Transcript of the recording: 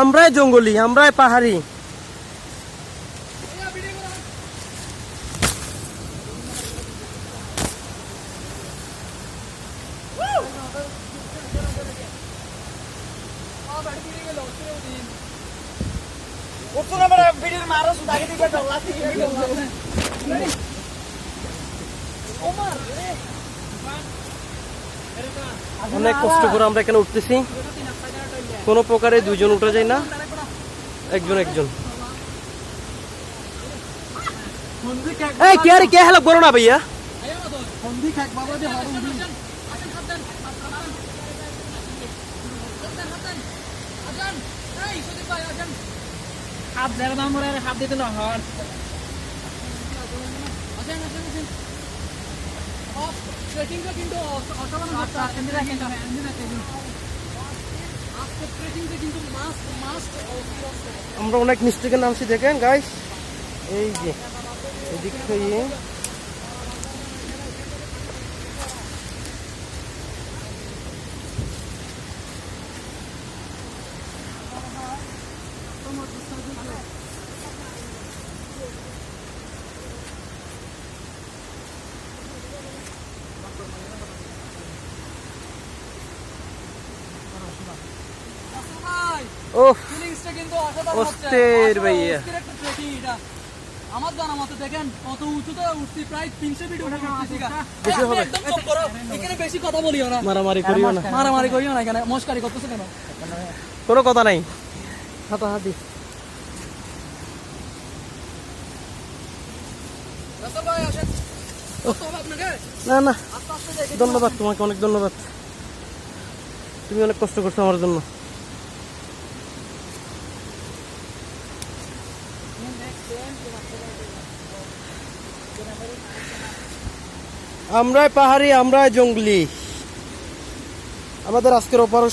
আমরাই জঙ্গলি আমরাই পাহাড়ি। অনেক কষ্ট করে আমরা এখানে উঠতেছি। কোনো প্রকারে দুজন উঠে যায় না। একজন একজন। এই কে আরে কে হেল্প করো না ভাইয়া। হাত দেড় দাম হাত দিতে না হর কিন্তু অসাধারণ আমরা অনেক মিস্টেকে নামছি দেখেন গাইস এই যে এদিক থেকে। Thank ফিলিংসটা কিন্তু অসাধারণ হচ্ছে। অস্থির ভাইয়া। অস্থির একটা trekking এটা। আমার জানা মতো দেখেন কত উঁচুতে উঠছি প্রায় তিনশো ফিট উঠে বেশি হবে। একদম চুপ করো। এখানে বেশি কথা বলিও না। মারামারি করিও না। মারামারি করিও না এখানে। মস্কারি করতেছে কেন? কোনো কথা নাই। হাতাহাতি না না। ধন্যবাদ তোমাকে অনেক ধন্যবাদ। তুমি অনেক কষ্ট করছ আমার জন্য। আমরাই পাহাড়ি আমরাই জঙ্গলি। আমাদের আজকের অপারেশন